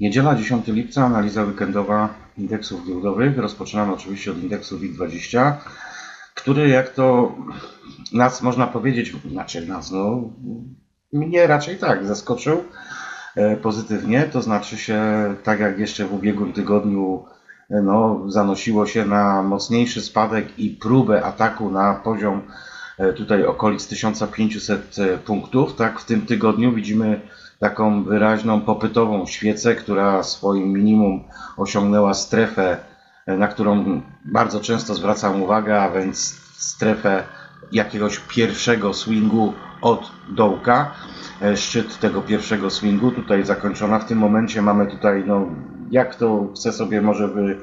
Niedziela 10 lipca, analiza weekendowa indeksów giełdowych. Rozpoczynamy oczywiście od indeksu WIG20, który jak to nas można powiedzieć, znaczy nas, no mnie raczej tak zaskoczył e, pozytywnie, to znaczy się tak jak jeszcze w ubiegłym tygodniu e, no, zanosiło się na mocniejszy spadek i próbę ataku na poziom e, tutaj okolic 1500 punktów, tak w tym tygodniu widzimy taką wyraźną popytową świecę, która swoim minimum osiągnęła strefę, e, na którą bardzo często zwracam uwagę, a więc strefę jakiegoś pierwszego swingu od dołka. E, Szczyt tego pierwszego swingu tutaj zakończona. W tym momencie mamy tutaj, no, jak to chcę sobie może wy,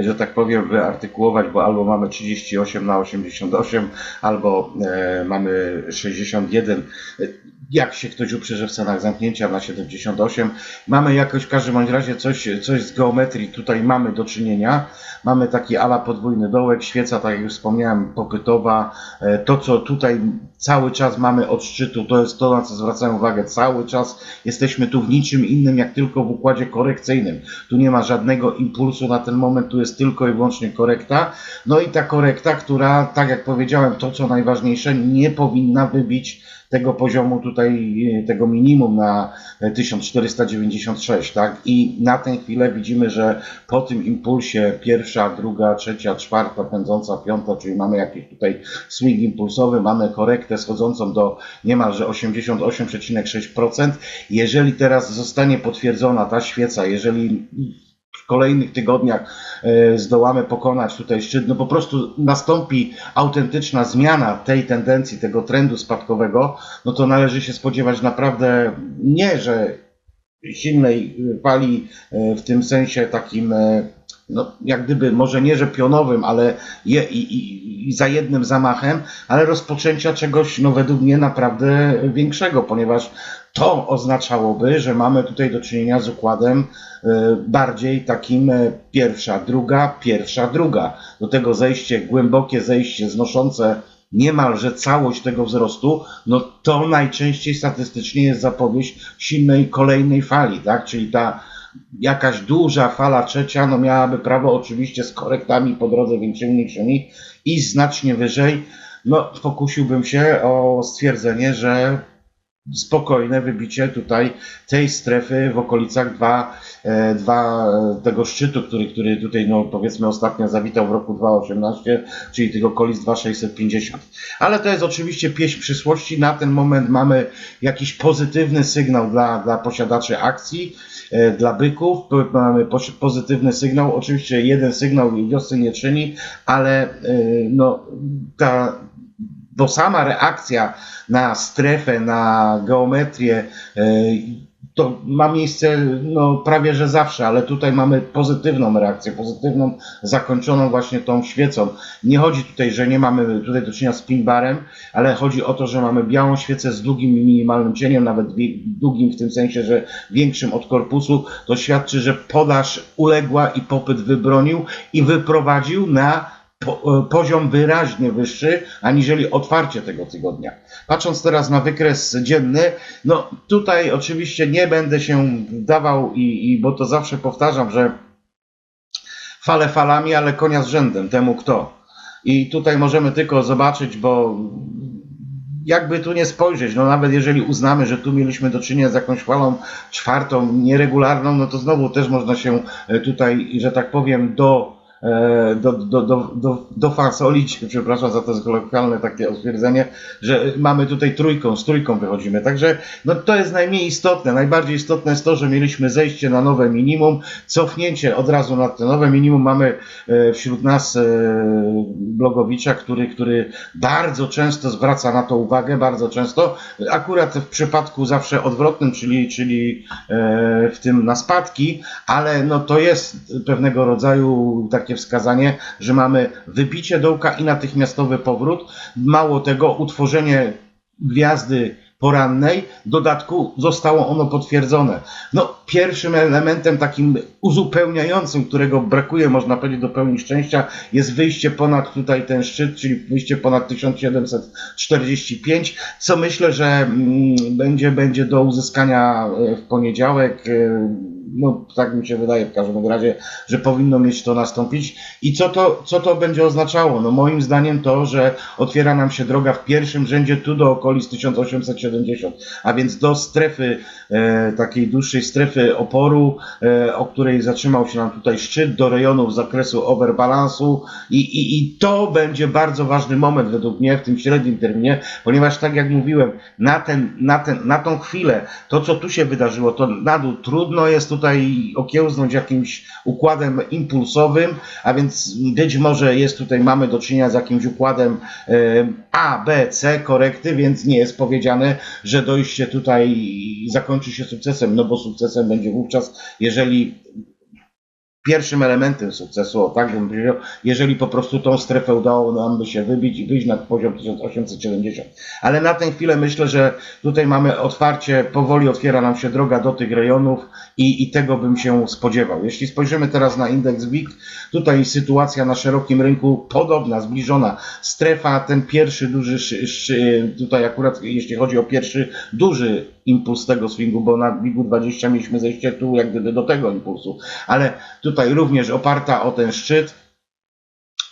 że tak powiem, wyartykułować, bo albo mamy 38 na 88, albo e, mamy 61. E, Jak się ktoś uprze, w cenach zamknięcia na 78. Mamy jakoś w każdym razie coś, coś z geometrii tutaj mamy do czynienia. Mamy taki ala podwójny dołek, świeca, tak jak już wspomniałem, popytowa. E, To, co tutaj cały czas mamy od szczytu, to jest to, na co zwracam uwagę. Cały czas jesteśmy tu w niczym innym, jak tylko w układzie korekcyjnym. Tu nie ma żadnego impulsu na ten moment, tu jest tylko i wyłącznie korekta. No i ta korekta, która, tak jak powiedziałem, to co najważniejsze, nie powinna wybić tego poziomu tutaj, e, tego minimum na e, 1496, tak? I na tę chwilę widzimy, że po tym impulsie pierwsza, druga, trzecia, czwarta, pędząca, piąta, czyli mamy jakiś tutaj swing impulsowy, mamy korektę schodzącą do niemalże 88,6%. Jeżeli teraz zostanie potwierdzona ta świeca, jeżeli w kolejnych tygodniach e, zdołamy pokonać tutaj szczyt, no po prostu nastąpi autentyczna zmiana tej tendencji, tego trendu spadkowego, no to należy się spodziewać naprawdę nie, że silnej fali e, w tym sensie takim, e, no jak gdyby może nie, że pionowym, ale je, i, i, i za jednym zamachem, ale rozpoczęcia czegoś, no według mnie naprawdę większego, ponieważ to oznaczałoby, że mamy tutaj do czynienia z układem e, bardziej takim e, pierwsza, druga, pierwsza, druga. Do tego zejście, głębokie zejście znoszące niemalże całość tego wzrostu, no to najczęściej statystycznie jest zapowiedź silnej kolejnej fali, tak? Czyli ta jakaś duża fala trzecia, no miałaby prawo oczywiście z korektami po drodze większymi, mniejszymi i znacznie wyżej, no pokusiłbym się o stwierdzenie, że spokojne wybicie tutaj tej strefy w okolicach 2, e, dwa, e, tego szczytu, który, który tutaj no powiedzmy ostatnio zawitał w roku 2018, czyli tych okolic 2650. Ale to jest oczywiście pieśń przyszłości. Na ten moment mamy jakiś pozytywny sygnał dla, dla posiadaczy akcji, e, dla byków. Mamy pozytywny sygnał. Oczywiście jeden sygnał wiosny nie czyni, ale no ta bo sama reakcja na strefę, na geometrię, e, to ma miejsce no, prawie że zawsze, ale tutaj mamy pozytywną reakcję, pozytywną, zakończoną właśnie tą świecą. Nie chodzi tutaj, że nie mamy tutaj do czynienia z pin barem, ale chodzi o to, że mamy białą świecę z długim i minimalnym cieniem, nawet długim w tym sensie, że większym od korpusu. To świadczy, że podaż uległa i popyt wybronił i wyprowadził na poziom wyraźnie wyższy, aniżeli otwarcie tego tygodnia. Patrząc teraz na wykres dzienny, no tutaj oczywiście nie będę się wdawał i, i bo to zawsze powtarzam, że fale falami, ale konia z rzędem, temu kto. I tutaj możemy tylko zobaczyć, bo jakby tu nie spojrzeć, no nawet jeżeli uznamy, że tu mieliśmy do czynienia z jakąś falą czwartą, nieregularną, no to znowu też można się e, tutaj, że tak powiem, do e, do, do, do, do, dofasolić, przepraszam za to kolokwialne takie stwierdzenie, że mamy tutaj trójką, z trójką wychodzimy. Także no, to jest najmniej istotne. Najbardziej istotne jest to, że mieliśmy zejście na nowe minimum, cofnięcie od razu na te nowe minimum. Mamy e, wśród nas e, Blogowicza, który, który bardzo często zwraca na to uwagę, bardzo często. Akurat w przypadku zawsze odwrotnym, czyli, czyli e, w tym na spadki, ale no to jest pewnego rodzaju takie wskazanie, że mamy wybicie dołka i natychmiastowy powrót. Mało tego, utworzenie gwiazdy porannej, w dodatku zostało ono potwierdzone. No, pierwszym elementem takim uzupełniającym, którego brakuje, można powiedzieć, do pełni szczęścia, jest wyjście ponad tutaj ten szczyt, czyli wyjście ponad 1745, co myślę, że mm, będzie, będzie do uzyskania e, w poniedziałek. e, no tak mi się wydaje w każdym razie, że powinno mieć to nastąpić. I co to, co to będzie oznaczało? No moim zdaniem to, że otwiera nam się droga w pierwszym rzędzie tu do okolic 1870, a więc do strefy, e, takiej dłuższej strefy oporu, e, o której zatrzymał się nam tutaj szczyt, do rejonów zakresu overbalansu i, i, i to będzie bardzo ważny moment według mnie w tym średnim terminie, ponieważ tak jak mówiłem, na, ten, na, ten, na tą chwilę, to co tu się wydarzyło, to na dół trudno jest tutaj okiełznąć jakimś układem impulsowym, a więc być może jest tutaj, mamy do czynienia z jakimś układem e, A, B, C, korekty, więc nie jest powiedziane, że dojście tutaj zakończy się sukcesem, no bo sukcesem będzie wówczas, jeżeli pierwszym elementem sukcesu, o tak bym powiedział, jeżeli po prostu tą strefę udało nam by się wybić i wyjść na poziom 1870. Ale na tę chwilę myślę, że tutaj mamy otwarcie, powoli otwiera nam się droga do tych rejonów i, i tego bym się spodziewał. Jeśli spojrzymy teraz na indeks WIG, tutaj sytuacja na szerokim rynku podobna, zbliżona. Strefa, ten pierwszy duży, tutaj akurat jeśli chodzi o pierwszy duży impuls tego swingu, bo na WIG-u 20 mieliśmy zejście tu jak gdyby do tego impulsu, ale tutaj również oparta o ten szczyt.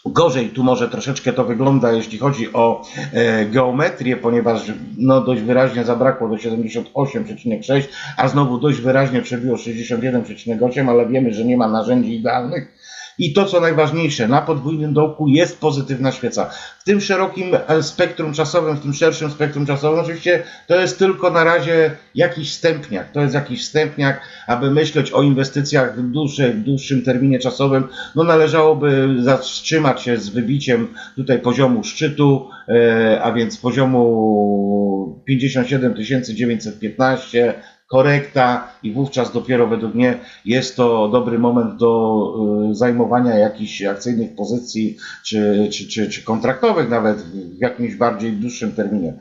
Gorzej tu może troszeczkę to wygląda, jeśli chodzi o e, geometrię, ponieważ no, dość wyraźnie zabrakło do 78,6, a znowu dość wyraźnie przebiło 61,8, ale wiemy, że nie ma narzędzi idealnych. I to, co najważniejsze, na podwójnym dołku jest pozytywna świeca. W tym szerokim e, spektrum czasowym, w tym szerszym spektrum czasowym, oczywiście to jest tylko na razie jakiś wstępniak. To jest jakiś wstępniak, aby myśleć o inwestycjach w dłuższym, dłuższym terminie czasowym. No należałoby zatrzymać się z wybiciem tutaj poziomu szczytu, e, a więc poziomu 57 915 korekta i wówczas dopiero według mnie jest to dobry moment do y, zajmowania jakichś akcyjnych pozycji czy, czy, czy, czy kontraktowych nawet w jakimś bardziej dłuższym terminie.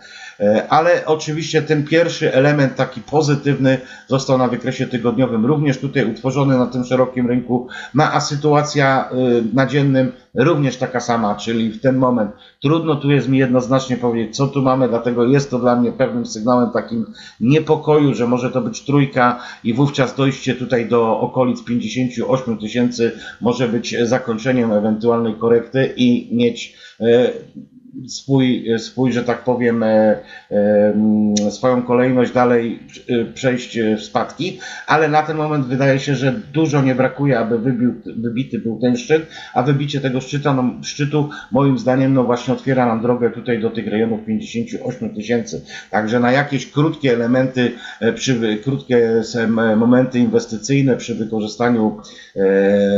E, Ale oczywiście ten pierwszy element taki pozytywny został na wykresie tygodniowym również tutaj utworzony na tym szerokim rynku, no a sytuacja y, na dziennym również taka sama, czyli w ten moment. Trudno tu jest mi jednoznacznie powiedzieć, co tu mamy, dlatego jest to dla mnie pewnym sygnałem takim niepokoju, że może to być trójka i wówczas dojście tutaj do okolic 58 tysięcy może być zakończeniem ewentualnej korekty i mieć e, swój, swój, że tak powiem, e, e, swoją kolejność dalej e, przejść w spadki, ale na ten moment wydaje się, że dużo nie brakuje, aby wybił, wybity był ten szczyt, a wybicie tego szczyta, no, szczytu moim zdaniem no właśnie otwiera nam drogę tutaj do tych rejonów 58 tysięcy. Także na jakieś krótkie elementy, przy, krótkie momenty inwestycyjne przy wykorzystaniu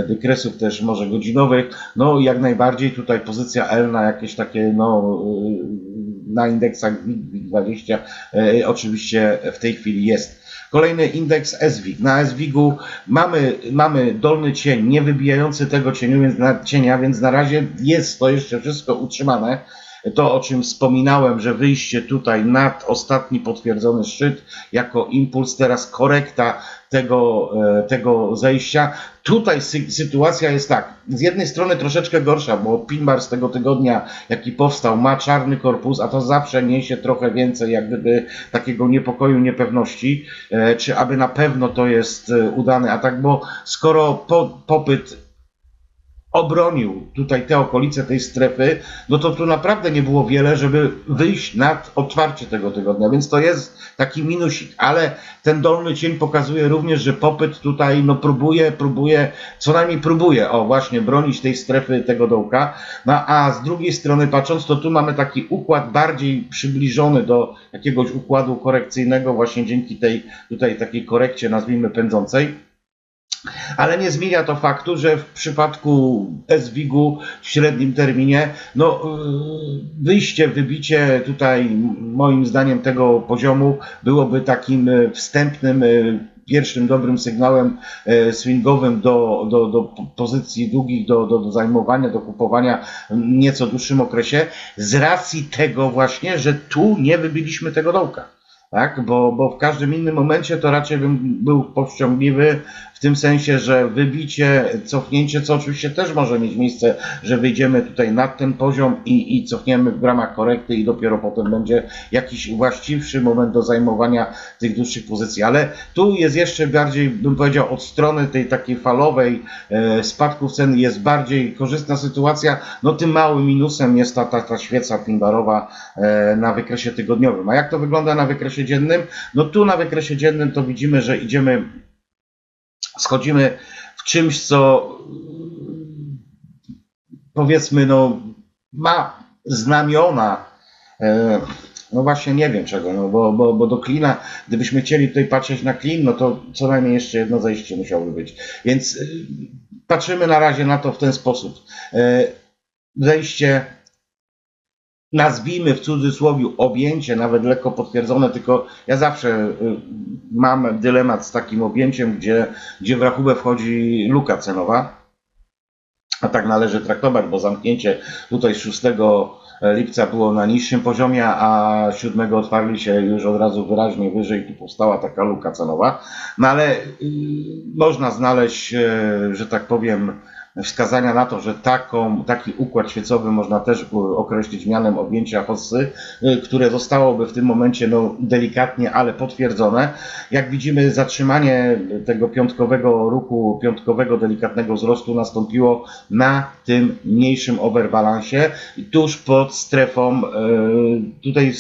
wykresów też może godzinowych, no jak najbardziej tutaj pozycja L na jakieś takie no y, na indeksach WIG20 e, oczywiście w tej chwili jest. Kolejny indeks SWIG. Na SWIG-u mamy, mamy dolny cień, nie wybijający tego cieniu, więc na, cienia, więc na razie jest to jeszcze wszystko utrzymane. To, o czym wspominałem, że wyjście tutaj nad ostatni potwierdzony szczyt jako impuls, teraz korekta tego, e, tego zejścia. Tutaj sy sytuacja jest tak, z jednej strony troszeczkę gorsza, bo Pinbar z tego tygodnia, jaki powstał, ma czarny korpus, a to zawsze niesie trochę więcej jak gdyby takiego niepokoju, niepewności, e, czy aby na pewno to jest e, udany atak, bo skoro po, popyt obronił tutaj te okolice tej strefy, no to tu naprawdę nie było wiele, żeby wyjść nad otwarcie tego tygodnia, więc to jest taki minusik, ale ten dolny cień pokazuje również, że popyt tutaj no próbuje, próbuje, co najmniej próbuje, o właśnie bronić tej strefy tego dołka, no a z drugiej strony patrząc, to tu mamy taki układ bardziej przybliżony do jakiegoś układu korekcyjnego właśnie dzięki tej tutaj takiej korekcie nazwijmy pędzącej. Ale nie zmienia to faktu, że w przypadku SWIG-u w średnim terminie, no yy, wyjście, wybicie tutaj moim zdaniem tego poziomu byłoby takim yy, wstępnym, yy, pierwszym dobrym sygnałem swingowym do, do, do pozycji długich, do, do, do zajmowania, do kupowania w nieco dłuższym okresie, z racji tego właśnie, że tu nie wybiliśmy tego dołka. Tak? Bo, bo w każdym innym momencie to raczej bym był powściągliwy w tym sensie, że wybicie, cofnięcie, co oczywiście też może mieć miejsce, że wyjdziemy tutaj nad ten poziom i, i cofniemy w ramach korekty i dopiero potem będzie jakiś właściwszy moment do zajmowania tych dłuższych pozycji. Ale tu jest jeszcze bardziej, bym powiedział, od strony tej takiej falowej e, spadków cen jest bardziej korzystna sytuacja. No tym małym minusem jest ta, ta, ta świeca pinbarowa e, na wykresie tygodniowym. A jak to wygląda na wykresie dziennym? No tu na wykresie dziennym to widzimy, że idziemy, schodzimy w czymś, co powiedzmy, no ma znamiona, e, no właśnie nie wiem czego, no bo, bo, bo do klina, gdybyśmy chcieli tutaj patrzeć na klin, no to co najmniej jeszcze jedno zejście musiałoby być. Więc y, patrzymy na razie na to w ten sposób. E, Zejście, nazwijmy w cudzysłowie objęcie, nawet lekko potwierdzone, tylko ja zawsze y, mam dylemat z takim objęciem, gdzie, gdzie w rachubę wchodzi luka cenowa. A tak należy traktować, bo zamknięcie tutaj 6 lipca było na niższym poziomie, a 7 otwarli się już od razu wyraźnie wyżej, tu powstała taka luka cenowa. No ale y, można znaleźć, y, że tak powiem, wskazania na to, że taką, taki układ świecowy można też określić mianem objęcia hossy, y, które zostałoby w tym momencie no, delikatnie, ale potwierdzone. Jak widzimy, zatrzymanie tego piątkowego ruchu, piątkowego delikatnego wzrostu nastąpiło na tym mniejszym overbalansie, tuż pod strefą, y, tutaj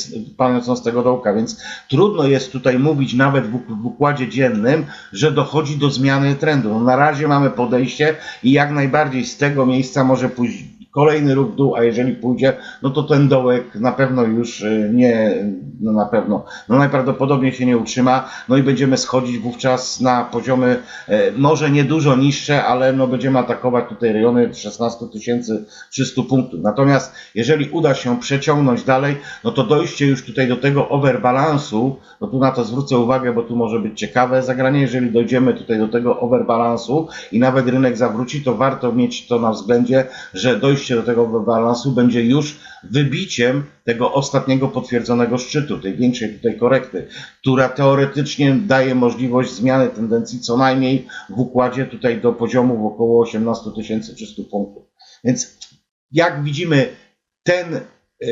tego dołka, więc trudno jest tutaj mówić nawet w, w układzie dziennym, że dochodzi do zmiany trendu. No, na razie mamy podejście i jak najbardziej z tego miejsca może pójść kolejny ruch w dół, a jeżeli pójdzie, no to ten dołek na pewno już y, nie, no na pewno, no najprawdopodobniej się nie utrzyma, no i będziemy schodzić wówczas na poziomy e, może nie dużo niższe, ale no będziemy atakować tutaj rejony 16 300 punktów. Natomiast jeżeli uda się przeciągnąć dalej, no to dojście już tutaj do tego overbalansu, no tu na to zwrócę uwagę, bo tu może być ciekawe zagranie, jeżeli dojdziemy tutaj do tego overbalansu i nawet rynek zawróci, to warto mieć to na względzie, że dojście do tego balansu będzie już wybiciem tego ostatniego potwierdzonego szczytu, tej większej tutaj korekty, która teoretycznie daje możliwość zmiany tendencji co najmniej w układzie tutaj do poziomu około 18 300 punktów. Więc jak widzimy, ten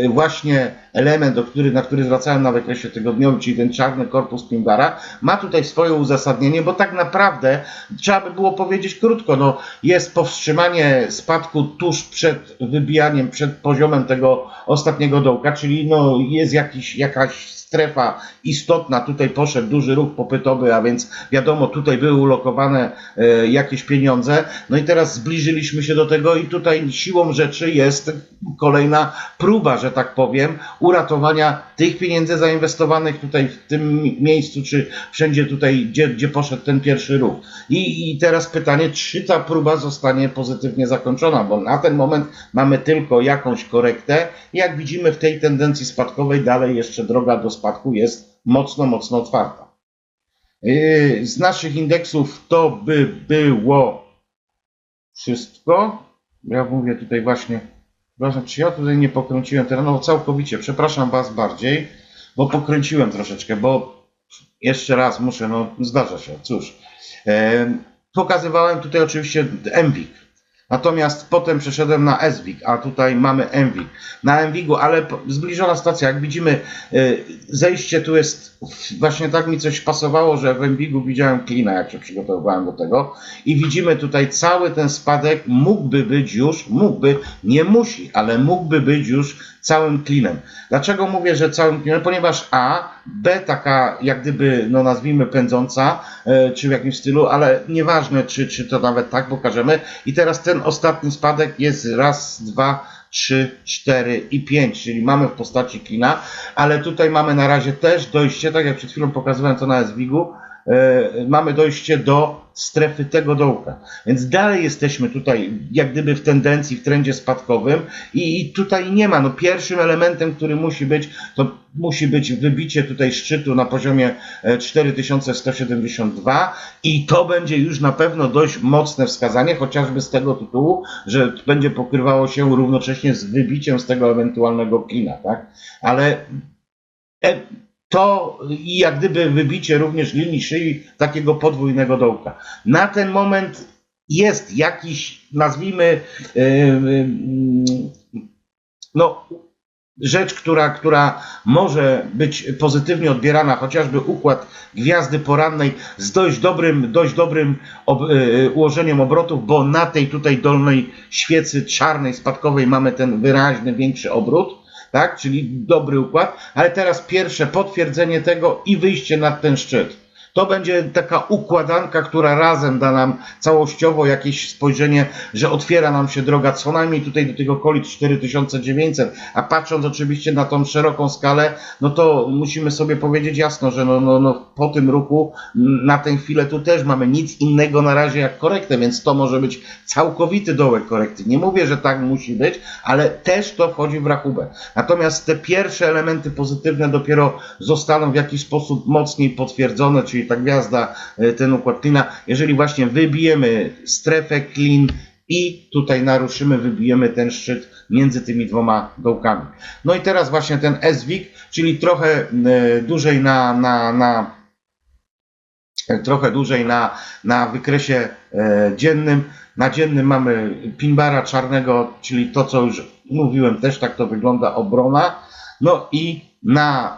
właśnie element, do który, na który zwracałem na wykresie tygodniowym, czyli ten czarny korpus Pimbara, ma tutaj swoje uzasadnienie, bo tak naprawdę trzeba by było powiedzieć krótko, no jest powstrzymanie spadku tuż przed wybijaniem, przed poziomem tego ostatniego dołka, czyli no jest jakiś, jakaś strefa istotna, tutaj poszedł duży ruch popytowy, a więc wiadomo, tutaj były ulokowane e, jakieś pieniądze, no i teraz zbliżyliśmy się do tego i tutaj siłą rzeczy jest kolejna próba, że tak powiem, uratowania tych pieniędzy zainwestowanych tutaj w tym miejscu, czy wszędzie tutaj, gdzie, gdzie poszedł ten pierwszy ruch. I, I teraz pytanie, czy ta próba zostanie pozytywnie zakończona, bo na ten moment mamy tylko jakąś korektę. Jak widzimy w tej tendencji spadkowej, dalej jeszcze droga do spadku jest mocno, mocno otwarta. Yy, Z naszych indeksów to by było wszystko. Ja mówię tutaj właśnie, przepraszam, czy ja tutaj nie pokręciłem terenu? No, całkowicie, przepraszam Was bardziej, bo pokręciłem troszeczkę, bo jeszcze raz muszę, no zdarza się, cóż. E, pokazywałem tutaj oczywiście MWIG. Natomiast potem przeszedłem na SWIG, a tutaj mamy MWIG. Na MWIG-u, ale zbliżona stacja, jak widzimy, y, zejście tu jest, właśnie tak mi coś pasowało, że w MWIG-u widziałem klina, jak się przygotowywałem do tego. I widzimy tutaj cały ten spadek mógłby być już, mógłby, nie musi, ale mógłby być już całym klinem. Dlaczego mówię, że całym klinem? Ponieważ A, B taka jak gdyby, no nazwijmy pędząca, e, czy w jakimś stylu, ale nieważne, czy, czy to nawet tak pokażemy. I teraz ten ostatni spadek jest raz, dwa, trzy, cztery i pięć, czyli mamy w postaci klina, ale tutaj mamy na razie też dojście, tak jak przed chwilą pokazywałem to na SWIG-u, mamy dojście do strefy tego dołka. Więc dalej jesteśmy tutaj jak gdyby w tendencji, w trendzie spadkowym i, i tutaj nie ma. No pierwszym elementem, który musi być, to musi być wybicie tutaj szczytu na poziomie e, 4172 i to będzie już na pewno dość mocne wskazanie, chociażby z tego tytułu, że będzie pokrywało się równocześnie z wybiciem z tego ewentualnego klina, tak? Ale e, to i jak gdyby wybicie również linii szyi takiego podwójnego dołka. Na ten moment jest jakiś, nazwijmy, no, rzecz, która, która może być pozytywnie odbierana, chociażby układ gwiazdy porannej z dość dobrym, dość dobrym ob, y, ułożeniem obrotów, bo na tej tutaj dolnej świecy czarnej, spadkowej mamy ten wyraźny, większy obrót, tak? Czyli dobry układ, ale teraz pierwsze potwierdzenie tego i wyjście na ten szczyt. To będzie taka układanka, która razem da nam całościowo jakieś spojrzenie, że otwiera nam się droga co najmniej tutaj do tych okolic 4900, a patrząc oczywiście na tą szeroką skalę, no to musimy sobie powiedzieć jasno, że no, no, no po tym ruchu na tę chwilę tu też mamy nic innego na razie jak korektę, więc to może być całkowity dołek korekty. Nie mówię, że tak musi być, ale też to wchodzi w rachubę. Natomiast te pierwsze elementy pozytywne dopiero zostaną w jakiś sposób mocniej potwierdzone, czyli ta gwiazda, e, ten układ klina, jeżeli właśnie wybijemy strefę klin i tutaj naruszymy, wybijemy ten szczyt między tymi dwoma dołkami. No i teraz właśnie ten SWIG, czyli trochę e, dłużej na, na, na e, trochę dłużej na, na wykresie dziennym. Na dziennym mamy pinbara czarnego, czyli to, co już mówiłem, też tak to wygląda, obrona. No i na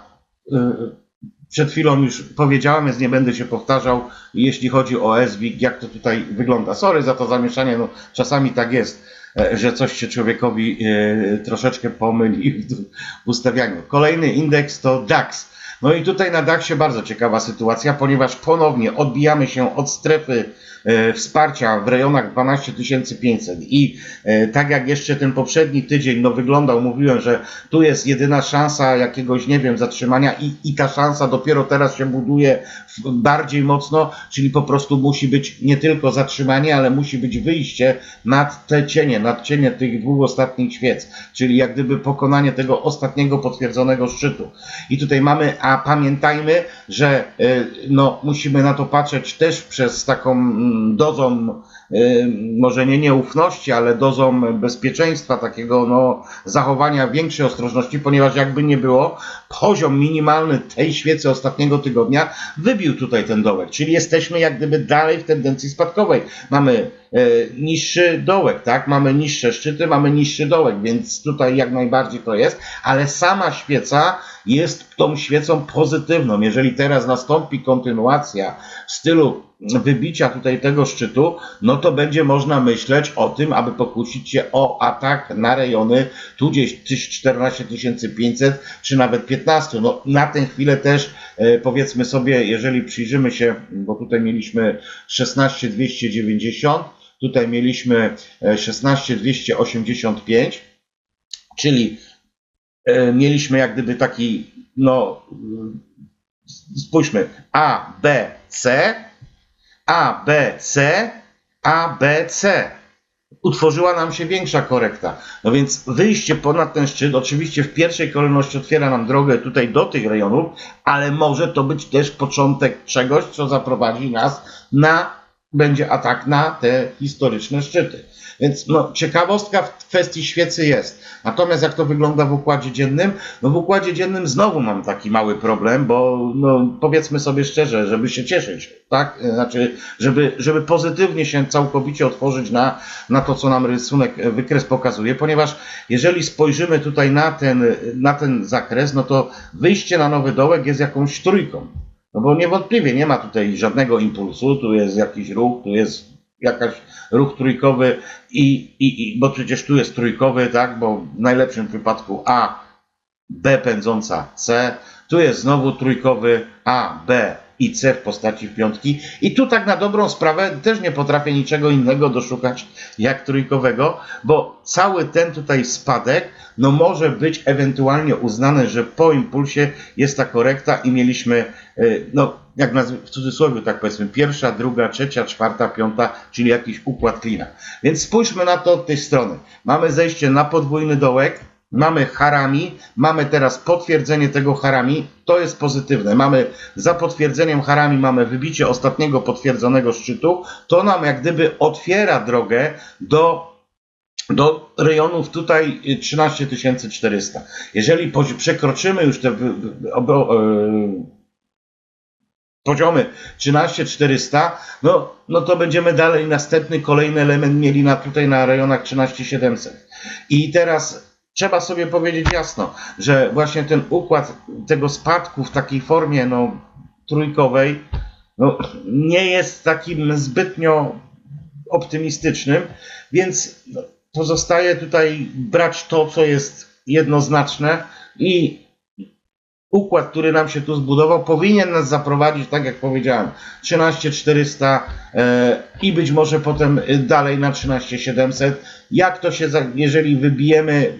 przed chwilą już powiedziałem, więc nie będę się powtarzał, jeśli chodzi o SWIG, jak to tutaj wygląda. Sorry za to zamieszanie, no czasami tak jest, e, że coś się człowiekowi e, troszeczkę pomyli w ustawianiu. Kolejny indeks to DAX. No i tutaj na DAXie bardzo ciekawa sytuacja, ponieważ ponownie odbijamy się od strefy wsparcia w rejonach 12500 i e, tak jak jeszcze ten poprzedni tydzień no wyglądał, mówiłem, że tu jest jedyna szansa jakiegoś, nie wiem, zatrzymania i, i ta szansa dopiero teraz się buduje bardziej mocno, czyli po prostu musi być nie tylko zatrzymanie, ale musi być wyjście nad te cienie, nad cienie tych dwóch ostatnich świec, czyli jak gdyby pokonanie tego ostatniego potwierdzonego szczytu. I tutaj mamy, a pamiętajmy, że y, no, musimy na to patrzeć też przez taką mm, dozą, może nie nieufności, ale dozą bezpieczeństwa, takiego no, zachowania większej ostrożności, ponieważ jakby nie było, poziom minimalny tej świecy ostatniego tygodnia wybił tutaj ten dołek, czyli jesteśmy jak gdyby dalej w tendencji spadkowej. Mamy e, niższy dołek, tak? Mamy niższe szczyty, mamy niższy dołek, więc tutaj jak najbardziej to jest, ale sama świeca jest tą świecą pozytywną. Jeżeli teraz nastąpi kontynuacja w stylu wybicia tutaj tego szczytu, no to będzie można myśleć o tym, aby pokusić się o atak na rejony tu gdzieś 14 500 czy nawet 15. No na tę chwilę też e, powiedzmy sobie, jeżeli przyjrzymy się, bo tutaj mieliśmy 16 290, tutaj mieliśmy e, 16 285, czyli e, mieliśmy jak gdyby taki, no spójrzmy, A, B, C, A, B, C, A, B, C. Utworzyła nam się większa korekta. No więc wyjście ponad ten szczyt, oczywiście w pierwszej kolejności otwiera nam drogę tutaj do tych rejonów, ale może to być też początek czegoś, co zaprowadzi nas na, będzie atak na te historyczne szczyty. Więc no, ciekawostka w kwestii świecy jest. Natomiast jak to wygląda w układzie dziennym? No w układzie dziennym znowu mam taki mały problem, bo no, powiedzmy sobie szczerze, żeby się cieszyć, tak? Znaczy, żeby, żeby pozytywnie się całkowicie otworzyć na, na to, co nam rysunek, wykres pokazuje, ponieważ jeżeli spojrzymy tutaj na ten, na ten zakres, no to wyjście na nowy dołek jest jakąś trójką. No bo niewątpliwie nie ma tutaj żadnego impulsu, tu jest jakiś ruch, tu jest jakaś ruch trójkowy i, i, i bo przecież tu jest trójkowy, tak, bo w najlepszym wypadku A, B pędząca C, tu jest znowu trójkowy A, B i C w postaci piątki i tu tak na dobrą sprawę też nie potrafię niczego innego doszukać jak trójkowego, bo cały ten tutaj spadek no może być ewentualnie uznane, że po impulsie jest ta korekta i mieliśmy y, no jak w cudzysłowie tak powiedzmy, pierwsza, druga, trzecia, czwarta, piąta, czyli jakiś układ klina. Więc spójrzmy na to od tej strony. Mamy zejście na podwójny dołek, mamy harami, mamy teraz potwierdzenie tego harami, to jest pozytywne. Mamy za potwierdzeniem harami mamy wybicie ostatniego potwierdzonego szczytu, to nam jak gdyby otwiera drogę do do rejonów tutaj y, 13 400. Jeżeli przekroczymy już te e, poziomy 13 400, no, no to będziemy dalej następny, kolejny element mieli na tutaj na rejonach 13 700. I teraz trzeba sobie powiedzieć jasno, że właśnie ten układ tego spadku w takiej formie no, trójkowej no, nie jest takim zbytnio optymistycznym, więc no, pozostaje tutaj brać to, co jest jednoznaczne i układ, który nam się tu zbudował, powinien nas zaprowadzić, tak jak powiedziałem, 13400 e, i być może potem e, dalej na 13700. Jak to się, jeżeli wybijemy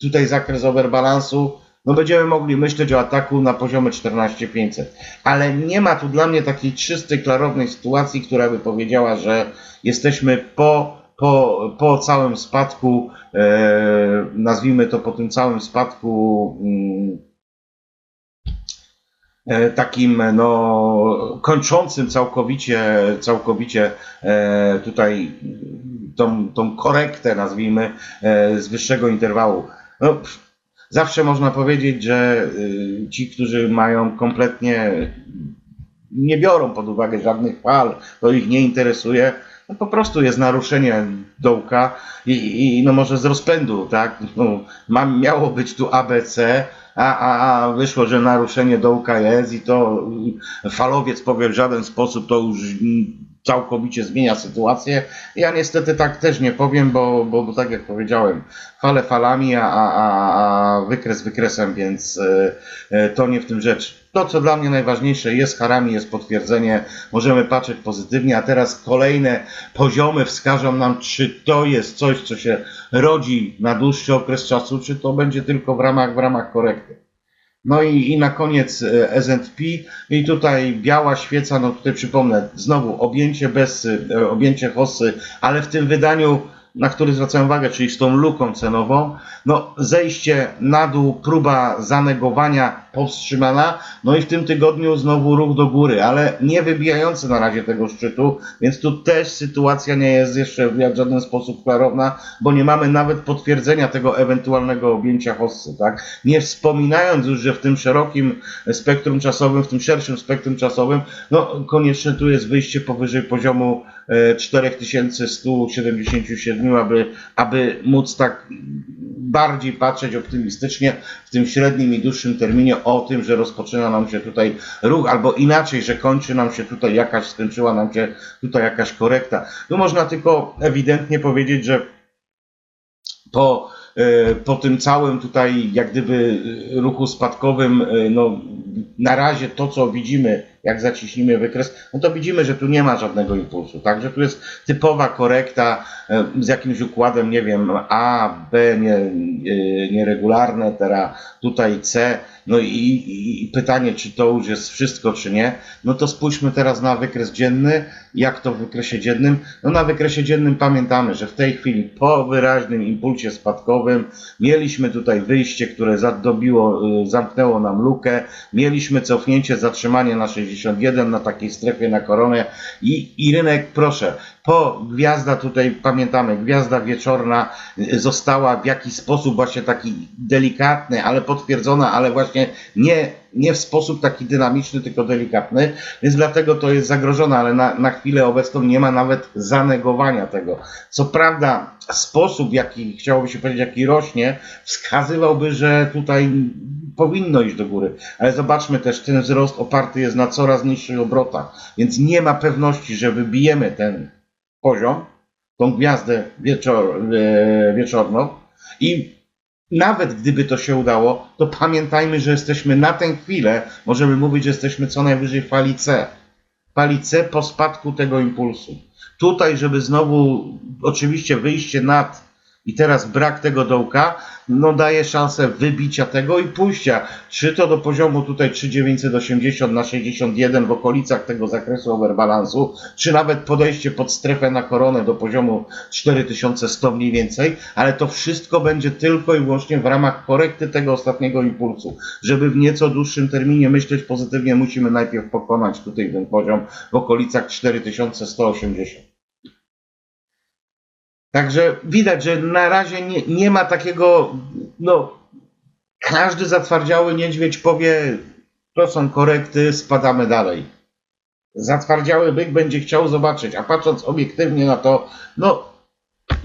tutaj zakres overbalansu, no będziemy mogli myśleć o ataku na poziomie 14500. Ale nie ma tu dla mnie takiej czystej, klarownej sytuacji, która by powiedziała, że jesteśmy po, po, po całym spadku, e, nazwijmy to po tym całym spadku mm, takim no, kończącym całkowicie, całkowicie e, tutaj tą, tą korektę, nazwijmy, e, z wyższego interwału. No, zawsze można powiedzieć, że y, ci, którzy mają kompletnie nie biorą pod uwagę żadnych fal, to ich nie interesuje, no po prostu jest naruszenie dołka i, i no może z rozpędu, tak? No, miało być tu ABC, a, a, a wyszło, że naruszenie dołka jest i to y, falowiec powie w żaden sposób to już mm, całkowicie zmienia sytuację. Ja niestety tak też nie powiem, bo, bo, bo tak jak powiedziałem, fale falami, a, a, a, a wykres wykresem, więc e, e, to nie w tym rzecz. To, co dla mnie najważniejsze, jest harami, jest potwierdzenie, możemy patrzeć pozytywnie, a teraz kolejne poziomy wskażą nam, czy to jest coś, co się rodzi na dłuższy okres czasu, czy to będzie tylko w ramach, w ramach korekty. No i, i na koniec e, S&P i tutaj biała świeca, no tutaj przypomnę, znowu objęcie bez, e, objęcie hossy, ale w tym wydaniu, na który zwracam uwagę, czyli z tą luką cenową, no zejście na dół, próba zanegowania powstrzymana, no i w tym tygodniu znowu ruch do góry, ale nie wybijający na razie tego szczytu, więc tu też sytuacja nie jest jeszcze w żaden sposób klarowna, bo nie mamy nawet potwierdzenia tego ewentualnego objęcia hossy, tak? Nie wspominając już, że w tym szerokim spektrum czasowym, w tym szerszym spektrum czasowym, no koniecznie tu jest wyjście powyżej poziomu e, 4177, aby, aby móc tak bardziej patrzeć optymistycznie tym średnim i dłuższym terminie o tym, że rozpoczyna nam się tutaj ruch, albo inaczej, że kończy nam się tutaj jakaś, skończyła nam się tutaj jakaś korekta. Tu można tylko ewidentnie powiedzieć, że po, po tym całym tutaj jak gdyby e, ruchu spadkowym, e, no na razie to co widzimy, jak zaciśnimy wykres, no to widzimy, że tu nie ma żadnego impulsu, tak, że tu jest typowa korekta e, z jakimś układem, nie wiem, A, B nie, e, nieregularne, teraz tutaj C, no i, i, i pytanie, czy to już jest wszystko, czy nie, no to spójrzmy teraz na wykres dzienny, jak to w wykresie dziennym, no na wykresie dziennym pamiętamy, że w tej chwili po wyraźnym impulsie spadkowym mieliśmy tutaj wyjście, które zadobiło, y, zamknęło nam lukę, mieliśmy cofnięcie, zatrzymanie na 61 na takiej strefie na koronę. I, i rynek, proszę, po gwiazda tutaj pamiętamy, gwiazda wieczorna y, została w jakiś sposób właśnie taki delikatny, ale potwierdzona, ale właśnie nie, nie w sposób taki dynamiczny, tylko delikatny, więc dlatego to jest zagrożone, ale na, na chwilę obecną nie ma nawet zanegowania tego. Co prawda sposób, jaki chciałoby się powiedzieć, jaki rośnie, wskazywałby, że tutaj powinno iść do góry, ale zobaczmy też, ten wzrost oparty jest na coraz niższych obrotach, więc nie ma pewności, że wybijemy ten poziom, tą gwiazdę wieczor, e, wieczorną i nawet gdyby to się udało, to pamiętajmy, że jesteśmy na tę chwilę, możemy mówić, że jesteśmy co najwyżej w fali C. Fali C po spadku tego impulsu. Tutaj, żeby znowu oczywiście wyjście nad i teraz brak tego dołka, no daje szansę wybicia tego i pójścia. Czy to do poziomu tutaj 3980 na 61 w okolicach tego zakresu overbalansu, czy nawet podejście pod strefę na koronę do poziomu 4100 mniej więcej, ale to wszystko będzie tylko i wyłącznie w ramach korekty tego ostatniego impulsu. Żeby w nieco dłuższym terminie myśleć pozytywnie, musimy najpierw pokonać tutaj ten poziom w okolicach 4180. Także widać, że na razie nie, nie ma takiego, no, każdy zatwardziały niedźwiedź powie, to są korekty, spadamy dalej. Zatwardziały byk będzie chciał zobaczyć, a patrząc obiektywnie na to, no,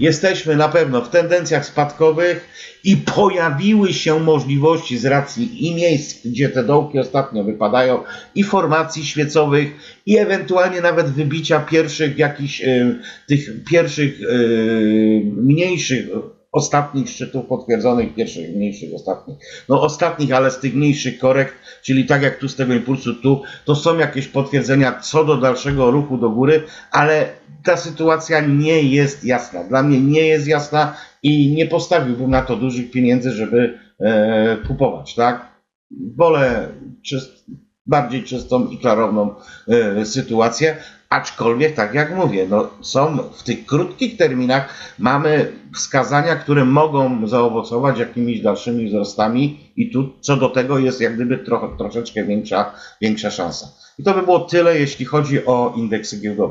jesteśmy na pewno w tendencjach spadkowych i pojawiły się możliwości z racji i miejsc, gdzie te dołki ostatnio wypadają, i formacji świecowych, i ewentualnie nawet wybicia pierwszych jakichś y, tych pierwszych y, mniejszych ostatnich szczytów potwierdzonych, pierwszych mniejszych ostatnich, no ostatnich, ale z tych mniejszych korekt, czyli tak jak tu z tego impulsu tu, to są jakieś potwierdzenia co do dalszego ruchu do góry, ale ta sytuacja nie jest jasna. Dla mnie nie jest jasna i nie postawiłbym na to dużych pieniędzy, żeby e, kupować, tak? Wolę czyst, bardziej czystą i klarowną e, sytuację, aczkolwiek tak jak mówię, no są w tych krótkich terminach mamy wskazania, które mogą zaowocować jakimiś dalszymi wzrostami i tu co do tego jest jak gdyby trochę, troszeczkę większa, większa szansa. I to by było tyle, jeśli chodzi o indeksy giełdowe.